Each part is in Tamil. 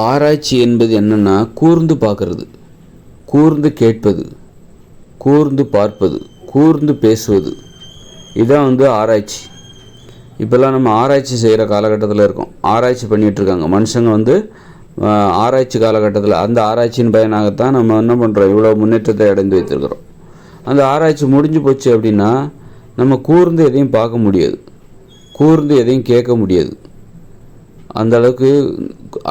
ஆராய்ச்சி என்பது என்னென்னா கூர்ந்து பார்க்கறது. கூர்ந்து கேட்பது கூர்ந்து பார்ப்பது கூர்ந்து பேசுவது. இதுதான் வந்து ஆராய்ச்சி. இப்போல்லாம் நம்ம ஆராய்ச்சி செய்கிற காலகட்டத்தில் இருக்கோம். ஆராய்ச்சி பண்ணிகிட்ருக்காங்க மனுஷங்க வந்து ஆராய்ச்சி காலகட்டத்தில் அந்த ஆராய்ச்சியின் பயனாகத்தான் நம்ம என்ன பண்ணுறோம் இவ்வளோ முன்னேற்றத்தை அடைந்து வைத்திருக்கிறோம். அந்த ஆராய்ச்சி முடிஞ்சு போச்சு அப்படின்னா நம்ம கூர்ந்து எதையும் பார்க்க முடியாது. கூர்ந்து எதையும் கேட்க முடியாது. அந்த அளவுக்கு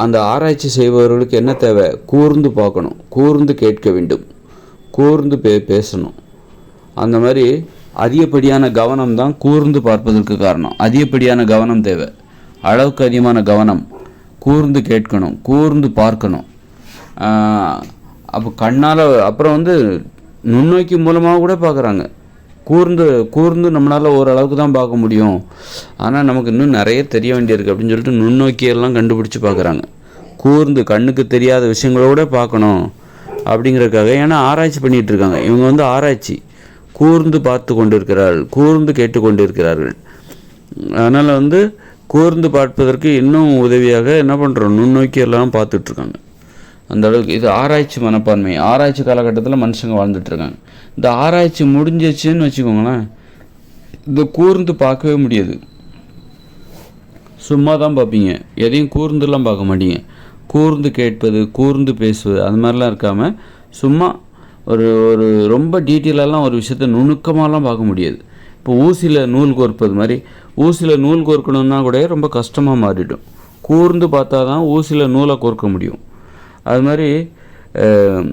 அந்த ஆராய்ச்சி செய்பவர்களுக்கு என்ன தேவை? கூர்ந்து பார்க்கணும். கூர்ந்து கேட்க வேண்டும். கூர்ந்து பே பேசணும். அந்த மாதிரி அதிகப்படியான கவனம் தான் கூர்ந்து பார்ப்பதற்கு காரணம். அதிகப்படியான கவனம் தேவை. அளவுக்கு அதிகமான கவனம். கூர்ந்து கேட்கணும். கூர்ந்து பார்க்கணும். அப்போ கண்ணால் அப்புறம் வந்து நுண்ணோக்கி மூலமாக கூட பார்க்குறாங்க. கூர்ந்து கூர்ந்து நம்மளால் ஓரளவுக்கு தான் பார்க்க முடியும். ஆனால் நமக்கு இன்னும் நிறைய தெரிய வேண்டியிருக்கு அப்படின்னு சொல்லிட்டு நுண்ணோக்கியெல்லாம் கண்டுபிடிச்சி பார்க்குறாங்க. கூர்ந்து கண்ணுக்கு தெரியாத விஷயங்களோட பார்க்கணும் அப்படிங்கிறதுக்காக. ஏன்னா ஆராய்ச்சி பண்ணிகிட்டு இருக்காங்க இவங்க வந்து ஆராய்ச்சி. கூர்ந்து பார்த்து கொண்டிருக்கிறார்கள். கூர்ந்து கேட்டு கொண்டிருக்கிறார்கள் அதனால் வந்து கூர்ந்து பார்ப்பதற்கு இன்னும் உதவியாக என்ன பண்ணுறோம் நுண்ணோக்கியெல்லாம் பார்த்துட்ருக்காங்க. அந்த அளவுக்கு இது ஆராய்ச்சி மனப்பான்மை. ஆராய்ச்சி காலகட்டத்தில் மனுஷங்க வாழ்ந்துட்டுருக்காங்க இந்த ஆராய்ச்சி முடிஞ்சிச்சுன்னு வச்சுக்கோங்களேன் இந்த கூர்ந்து பார்க்கவே முடியாது. சும்மா தான் பார்ப்பீங்க. எதையும் கூர்ந்துலாம் பார்க்க மாட்டீங்க. கூர்ந்து கேட்பது கூர்ந்து பேசுவது அது மாதிரிலாம் இருக்காமல் சும்மா ஒரு ஒரு ரொம்ப டீட்டெயிலெல்லாம் ஒரு விஷயத்த நுணுக்கமாலாம் பார்க்க முடியாது. இப்போ ஊசியில் நூல் கோர்ப்பது மாதிரி ஊசியில் நூல் கோர்க்கணுன்னா கூட ரொம்ப கஷ்டமாக மாறிடும். கூர்ந்து பார்த்தா தான் ஊசியில் நூலை கோர்க்க முடியும். அது மாதிரி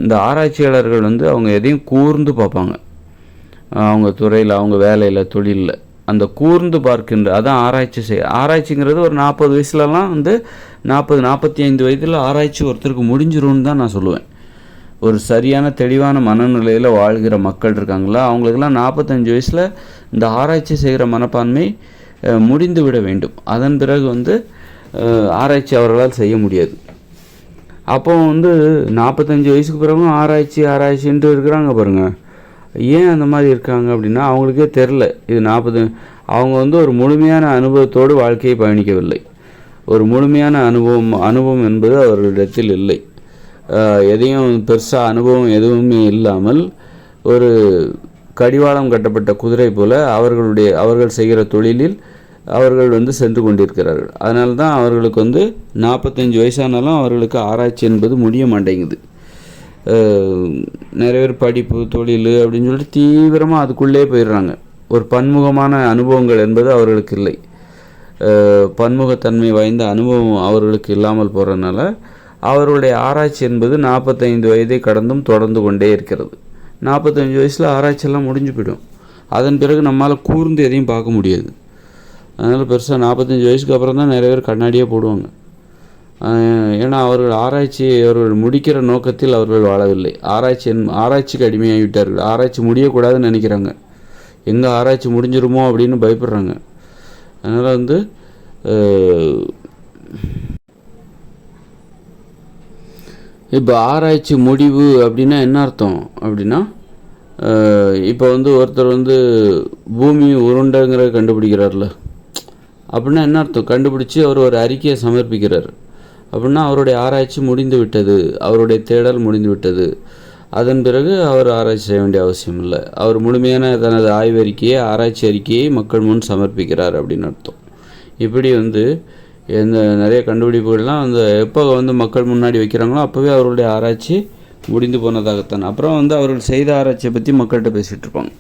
இந்த ஆராய்ச்சியாளர்கள் வந்து அவங்க எதையும் கூர்ந்து பார்ப்பாங்க. அவங்க துறையில் அவங்க வேலையில் தொழிலில். அந்த கூர்ந்து பார்க்கின்ற அதான் ஆராய்ச்சி செய் ஆராய்ச்சிங்கிறது ஒரு நாற்பது வயசுலலாம் வந்து நாற்பது நாற்பத்தி ஐந்து வயதில் ஆராய்ச்சி ஒருத்தருக்கு முடிஞ்சிரும்னு தான் நான் சொல்லுவேன். ஒரு சரியான தெளிவான மனநிலையில் வாழ்கிற மக்கள் இருக்காங்களா அவங்களுக்கெல்லாம் நாற்பத்தஞ்சு வயசில் இந்த ஆராய்ச்சி செய்கிற மனப்பான்மை முடிந்து விட வேண்டும். அதன் பிறகு வந்து ஆராய்ச்சி அவர்களால் செய்ய முடியாது. அப்போ வந்து நாற்பத்தஞ்சு வயசுக்கு பிறகும் ஆராய்ச்சி ஆராய்ச்சின்ட்டு இருக்கிறாங்க பாருங்கள் ஏன் அந்த மாதிரி இருக்காங்க அப்படின்னா அவங்களுக்கே தெரில. இது நாற்பது அவங்க வந்து ஒரு முழுமையான அனுபவத்தோடு வாழ்க்கையை பயணிக்கவில்லை. ஒரு முழுமையான அனுபவம் அனுபவம் என்பது அவர்களிடத்தில் இல்லை. எதையும் பெருசாக அனுபவம் எதுவுமே இல்லாமல் ஒரு கடிவாளம் கட்டப்பட்ட குதிரை போல அவர்களுடைய அவர்கள் செய்கிற தொழிலில் அவர்கள் வந்து சென்று கொண்டிருக்கிறார்கள். அதனால தான் அவர்களுக்கு வந்து நாற்பத்தஞ்சு வயசானாலும் அவர்களுக்கு ஆராய்ச்சி என்பது முடிய மாட்டேங்குது. நிறைய பேர் படிப்பு தொழில் அப்படின்னு சொல்லிட்டு தீவிரமாக அதுக்குள்ளே போயிடுறாங்க. ஒரு பன்முகமான அனுபவங்கள் என்பது அவர்களுக்கு இல்லை. பன்முகத்தன்மை வாய்ந்த அனுபவம் அவர்களுக்கு இல்லாமல் போகிறதுனால அவருடைய ஆராய்ச்சி என்பது நாற்பத்தைந்து வயதை கடந்தும் தொடர்ந்து கொண்டே இருக்கிறது. நாற்பத்தஞ்சு வயசில் ஆராய்ச்சியெல்லாம் முடிஞ்சு போயிடும். அதன் பிறகு நம்மால் கூர்ந்து எதையும் பார்க்க முடியாது. அதனால் பெருசாக நாற்பத்தஞ்சு வயசுக்கு அப்புறம் தான் நிறைய பேர் கண்ணாடியே போடுவாங்க. ஏன்னா அவர்கள் ஆராய்ச்சி அவர்கள் முடிக்கிற நோக்கத்தில் அவர்கள் வாழவில்லை. ஆராய்ச்சி என்- ஆராய்ச்சிக்கு அடிமையாகி விட்டார்கள் ஆராய்ச்சி முடியக்கூடாதுன்னு நினைக்கிறாங்க. எங்கே ஆராய்ச்சி முடிஞ்சிருமோ அப்படின்னு பயப்படுறாங்க. அதனால் வந்து இப்போ ஆராய்ச்சி முடிவு அப்படின்னா என்ன அர்த்தம்? அப்படின்னா இப்போ வந்து ஒருத்தர் வந்து பூமி உருண்டைங்கிறத கண்டுபிடிக்கிறார்ல. அப்படின்னா என்ன அர்த்தம்? கண்டுபிடிச்சி அவர் ஒரு அறிக்கையை சமர்ப்பிக்கிறார். அப்படின்னா அவருடைய ஆராய்ச்சி முடிந்து விட்டது. அவருடைய தேடல் முடிந்து விட்டது. அதன் பிறகு அவர் ஆராய்ச்சி செய்ய வேண்டிய அவசியம் இல்லை. அவர் முழுமையான தனது ஆய்வறிக்கையை ஆராய்ச்சி அறிக்கையை மக்கள் முன் சமர்ப்பிக்கிறார் அப்படின்னு அர்த்தம். இப்படி வந்து எந்த நிறைய கண்டுபிடிப்புகள்லாம் அந்த எப்போ வந்து மக்கள் முன்னாடி வைக்கிறாங்களோ அப்போவே அவருடைய ஆராய்ச்சி முடிந்து போனதாகத்தான். அப்புறம் வந்து அவர்கள் செய்த ஆராய்ச்சியை பற்றி மக்கள்கிட்ட பேசிகிட்டு இருப்பாங்க.